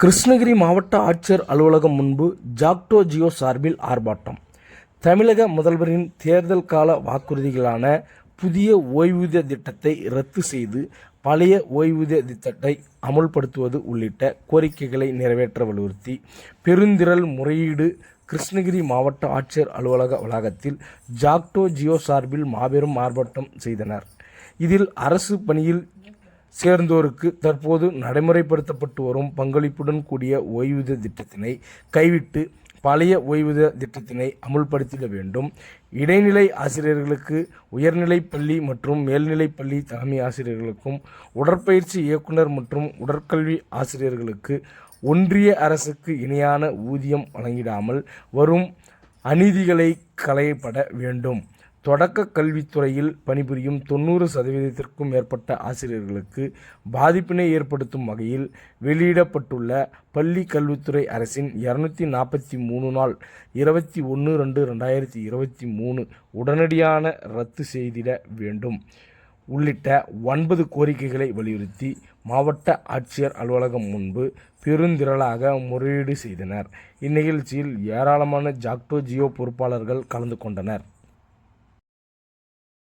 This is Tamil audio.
கிருஷ்ணகிரி மாவட்ட ஆட்சியர் அலுவலகம் முன்பு ஜாக்டோ ஜியோ சார்பில் ஆர்ப்பாட்டம். தமிழக முதல்வரின் தேர்தல் கால வாக்குறுதிகளான புதிய ஓய்வூதிய திட்டத்தை ரத்து செய்து பழைய ஓய்வூதிய திட்டத்தை அமுல்படுத்துவது உள்ளிட்ட கோரிக்கைகளை நிறைவேற்ற வலியுறுத்தி பெருந்திரள் முறையீடு கிருஷ்ணகிரி மாவட்ட ஆட்சியர் அலுவலக வளாகத்தில் ஜாக்டோ ஜியோ சார்பில் மாபெரும் ஆர்ப்பாட்டம் செய்தனர். இதில் அரசு பணியில் சேர்ந்தோருக்கு தற்போது நடைமுறைப்படுத்தப்பட்டு வரும் பங்களிப்புடன் கூடிய ஓய்வூதிய திட்டத்தினை கைவிட்டு பழைய ஓய்வூதிய திட்டத்தினை அமுல்படுத்திட வேண்டும். இடைநிலை ஆசிரியர்களுக்கு உயர்நிலை பள்ளி மற்றும் மேல்நிலை பள்ளி தலைமை ஆசிரியர்களுக்கும் உடற்பயிற்சி இயக்குனர் மற்றும் உடற்கல்வி ஆசிரியர்களுக்கு ஒன்றிய அரசுக்கு இணையான ஊதியம் வழங்கிடாமல் வரும் அநீதிகளை களையப்பட வேண்டும். தொடக்க கல்வித்துறையில் பணிபுரியும் தொண்ணூறு சதவீதத்திற்கும் மேற்பட்ட ஆசிரியர்களுக்கு பாதிப்பினை ஏற்படுத்தும் வகையில் வெளியிடப்பட்டுள்ள பள்ளி கல்வித்துறை அரசின் இரநூத்தி நாற்பத்தி மூணு நாள் இருபத்தி ஒன்று ரெண்டு ரெண்டாயிரத்தி இருபத்தி மூணு உடனடியான ரத்து செய்திட வேண்டும். உள்ளிட்ட ஒன்பது கோரிக்கைகளை வலியுறுத்தி மாவட்ட ஆட்சியர் அலுவலகம் முன்பு பெருந்திரளாக முறையீடு செய்தனர். இந்நிகழ்ச்சியில் ஏராளமான ஜாக்டோ ஜியோ பொறுப்பாளர்கள் கலந்து கொண்டனர்.